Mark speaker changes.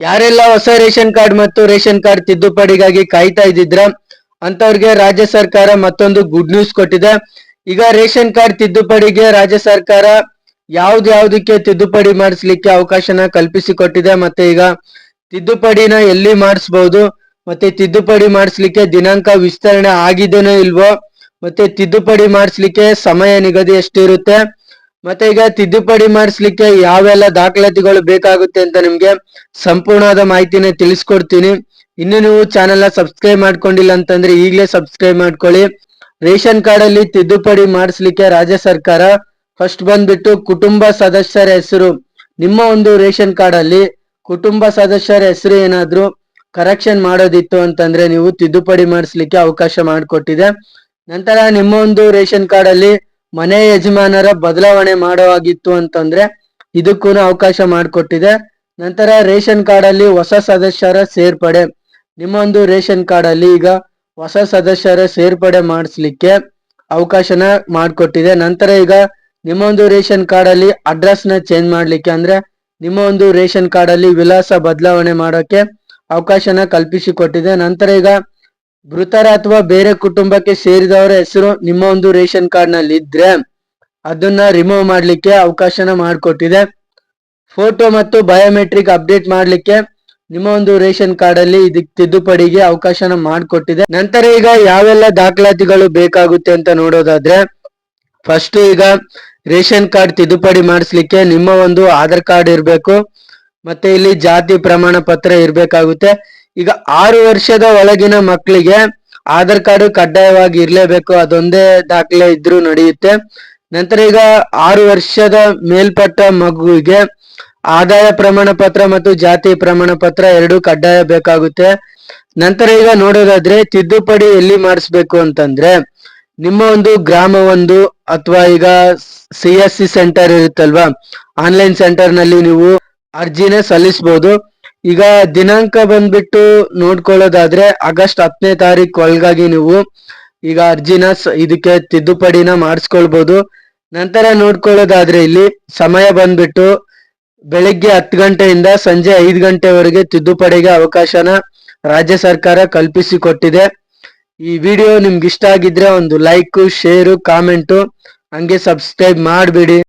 Speaker 1: ಯಾರೆಲ್ಲ ಹೊಸ ration card ಮತ್ತು ರೇಷನ್ ಕಾರ್ಡ್ ತಿದ್ದುಪಡಿಗಾಗಿ ಕಾಯ್ತಾ ಇದ್ದಿದ್ರ ಅಂತವ್ರಿಗೆ ರಾಜ್ಯ ಸರ್ಕಾರ ಮತ್ತೊಂದು ಗುಡ್ ನ್ಯೂಸ್ ಕೊಟ್ಟಿದೆ. ಈಗ ರೇಷನ್ ಕಾರ್ಡ್ ತಿದ್ದುಪಡಿಗೆ ರಾಜ್ಯ ಸರ್ಕಾರ ಯಾವ್ದು ಯಾವ್ದಕ್ಕೆ ತಿದ್ದುಪಡಿ ಮಾಡಿಸ್ಲಿಕ್ಕೆ ಅವಕಾಶನ ಕಲ್ಪಿಸಿಕೊಟ್ಟಿದೆ ಮತ್ತೆ ಈಗ ತಿದ್ದುಪಡಿನ ಎಲ್ಲಿ ಮಾಡಿಸ್ಬಹುದು ಮತ್ತೆ ತಿದ್ದುಪಡಿ ಮಾಡಿಸ್ಲಿಕ್ಕೆ ದಿನಾಂಕ ವಿಸ್ತರಣೆ ಆಗಿದೆನೋ ಇಲ್ವೋ, ಮತ್ತೆ ತಿದ್ದುಪಡಿ ಮಾಡಿಸ್ಲಿಕ್ಕೆ ಸಮಯ ನಿಗದಿ ಎಷ್ಟಿರುತ್ತೆ ಮತ್ತೆ ಈಗ ತಿದ್ದುಪಡಿ ಮಾಡಿಸ್ಲಿಕ್ಕೆ ಯಾವೆಲ್ಲ ದಾಖಲಾತಿಗಳು ಬೇಕಾಗುತ್ತೆ ಅಂತ ನಿಮ್ಗೆ ಸಂಪೂರ್ಣವಾದ ಮಾಹಿತಿನ ತಿಳಿಸ್ಕೊಡ್ತೀನಿ. ಇನ್ನು ನೀವು ಚಾನೆಲ್ನ ಸಬ್ಸ್ಕ್ರೈಬ್ ಮಾಡ್ಕೊಂಡಿಲ್ಲ ಅಂತಂದ್ರೆ ಈಗಲೇ ಸಬ್ಸ್ಕ್ರೈಬ್ ಮಾಡ್ಕೊಳ್ಳಿ. ರೇಷನ್ ಕಾರ್ಡ್ ಅಲ್ಲಿ ತಿದ್ದುಪಡಿ ಮಾಡಿಸ್ಲಿಕ್ಕೆ ರಾಜ್ಯ ಸರ್ಕಾರ ಫಸ್ಟ್ ಬಂದ್ಬಿಟ್ಟು ಕುಟುಂಬ ಸದಸ್ಯರ ಹೆಸರು. ನಿಮ್ಮ ಒಂದು ರೇಷನ್ ಕಾರ್ಡ್ ಅಲ್ಲಿ ಕುಟುಂಬ ಸದಸ್ಯರ ಹೆಸರು ಏನಾದ್ರು ಕರೆಕ್ಷನ್ ಮಾಡೋದಿತ್ತು ಅಂತಂದ್ರೆ ನೀವು ತಿದ್ದುಪಡಿ ಮಾಡಿಸ್ಲಿಕ್ಕೆ ಅವಕಾಶ ಮಾಡಿಕೊಟ್ಟಿದೆ. ನಂತರ ನಿಮ್ಮ ಒಂದು ರೇಷನ್ ಕಾರ್ಡ್ ಅಲ್ಲಿ ಮನೆ ಯಜಮಾನರ ಬದಲಾವಣೆ ಮಾಡೋವಾಗಿತ್ತು ಅಂತಂದ್ರೆ ಇದಕ್ಕೂ ಅವಕಾಶ ಮಾಡಿಕೊಟ್ಟಿದೆ. ನಂತರ ರೇಷನ್ ಕಾರ್ಡ್ ಅಲ್ಲಿ ಹೊಸ ಸದಸ್ಯರ ಸೇರ್ಪಡೆ. ನಿಮ್ಮೊಂದು ರೇಷನ್ ಕಾರ್ಡ್ ಅಲ್ಲಿ ಈಗ ಹೊಸ ಸದಸ್ಯರ ಸೇರ್ಪಡೆ ಮಾಡಿಸ್ಲಿಕ್ಕೆ ಅವಕಾಶನ ಮಾಡಿಕೊಟ್ಟಿದೆ. ನಂತರ ಈಗ ನಿಮ್ಮೊಂದು ರೇಷನ್ ಕಾರ್ಡ್ ಅಲ್ಲಿ ಅಡ್ರೆಸ್ನ ಚೇಂಜ್ ಮಾಡ್ಲಿಕ್ಕೆ ಅಂದ್ರೆ ನಿಮ್ಮ ಒಂದು ರೇಷನ್ ಕಾರ್ಡ್ ಅಲ್ಲಿ ವಿಳಾಸ ಬದಲಾವಣೆ ಮಾಡೋಕೆ ಅವಕಾಶನ ಕಲ್ಪಿಸಿಕೊಟ್ಟಿದೆ. ನಂತರ ಈಗ ಮೃತರ ಅಥವಾ ಬೇರೆ ಕುಟುಂಬಕ್ಕೆ ಸೇರಿದವರ ಹೆಸರು ನಿಮ್ಮ ಒಂದು ರೇಷನ್ ಕಾರ್ಡ್ನಲ್ಲಿ ಇದ್ರೆ ಅದನ್ನ ರಿಮೂವ್ ಮಾಡ್ಲಿಕ್ಕೆ ಅವಕಾಶನ ಮಾಡಿಕೊಟ್ಟಿದೆ. ಫೋಟೋ ಮತ್ತು ಬಯೋಮೆಟ್ರಿಕ್ ಅಪ್ಡೇಟ್ ಮಾಡ್ಲಿಕ್ಕೆ ನಿಮ್ಮ ಒಂದು ರೇಷನ್ ಕಾರ್ಡ್ ಅಲ್ಲಿ ಇದಕ್ಕೆ ತಿದ್ದುಪಡಿಗೆ ಅವಕಾಶನ ಮಾಡಿಕೊಟ್ಟಿದೆ. ನಂತರ ಈಗ ಯಾವೆಲ್ಲ ದಾಖಲಾತಿಗಳು ಬೇಕಾಗುತ್ತೆ ಅಂತ ನೋಡೋದಾದ್ರೆ ಫಸ್ಟ್ ಈಗ ರೇಷನ್ ಕಾರ್ಡ್ ತಿದ್ದುಪಡಿ ಮಾಡಿಸ್ಲಿಕ್ಕೆ ನಿಮ್ಮ ಒಂದು ಆಧಾರ್ ಕಾರ್ಡ್ ಇರಬೇಕು, ಮತ್ತೆ ಇಲ್ಲಿ ಜಾತಿ ಪ್ರಮಾಣ ಪತ್ರ ಇರ್ಬೇಕಾಗುತ್ತೆ. ಈಗ ಆರು ವರ್ಷದ ಒಳಗಿನ ಮಕ್ಕಳಿಗೆ ಆಧಾರ್ ಕಾರ್ಡ್ ಕಡ್ಡಾಯವಾಗಿ ಇರಲೇಬೇಕು, ಅದೊಂದೇ ದಾಖಲೆ ಇದ್ರೂ ನಡೆಯುತ್ತೆ. ನಂತರ ಈಗ ಆರು ವರ್ಷದ ಮೇಲ್ಪಟ್ಟ ಮಗುವಿಗೆ ಆದಾಯ ಪ್ರಮಾಣ ಪತ್ರ ಮತ್ತು ಜಾತಿ ಪ್ರಮಾಣ ಪತ್ರ ಎರಡು ಕಡ್ಡಾಯ ಬೇಕಾಗುತ್ತೆ. ನಂತರ ಈಗ ನೋಡೋದಾದ್ರೆ ತಿದ್ದುಪಡಿ ಎಲ್ಲಿ ಮಾಡಿಸ್ಬೇಕು ಅಂತಂದ್ರೆ ನಿಮ್ಮ ಒಂದು ಗ್ರಾಮ ಒಂದು ಅಥವಾ ಈಗ ಸಿ ಎಸ್ ಸಿ ಸೆಂಟರ್ ಇರುತ್ತಲ್ವಾ, ಆನ್ಲೈನ್ ಸೆಂಟರ್ನಲ್ಲಿ ನೀವು ಅರ್ಜಿನ ಸಲ್ಲಿಸಬಹುದು ಈಗ ದಿನಾಂಕ ಬಂದ್ಬಿಟ್ಟು ನೋಡ್ಕೊಳ್ಳೋದಾದ್ರೆ ಆಗಸ್ಟ್ ಹತ್ತನೇ ತಾರೀಕು ಒಳಗಾಗಿ ನೀವು ಈಗ ಅರ್ಜಿನ ಇದಕ್ಕೆ ತಿದ್ದುಪಡಿನ ಮಾಡಿಸ್ಕೊಳ್ಬಹುದು ನಂತರ ನೋಡ್ಕೊಳ್ಳೋದಾದ್ರೆ ಇಲ್ಲಿ ಸಮಯ ಬಂದ್ಬಿಟ್ಟು ಬೆಳಿಗ್ಗೆ ಹತ್ತು ಗಂಟೆಯಿಂದ ಸಂಜೆ ಐದು ಗಂಟೆವರೆಗೆ ತಿದ್ದುಪಡಿಗೆ ಅವಕಾಶನ ರಾಜ್ಯ ಸರ್ಕಾರ ಕಲ್ಪಿಸಿಕೊಟ್ಟಿದೆ. ಈ ವಿಡಿಯೋ ನಿಮ್ಗೆ ಇಷ್ಟ ಆಗಿದ್ರೆ ಒಂದು ಲೈಕು, ಶೇರು, ಕಾಮೆಂಟು ಹಂಗೆ ಸಬ್ಸ್ಕ್ರೈಬ್ ಮಾಡಿಬಿಡಿ.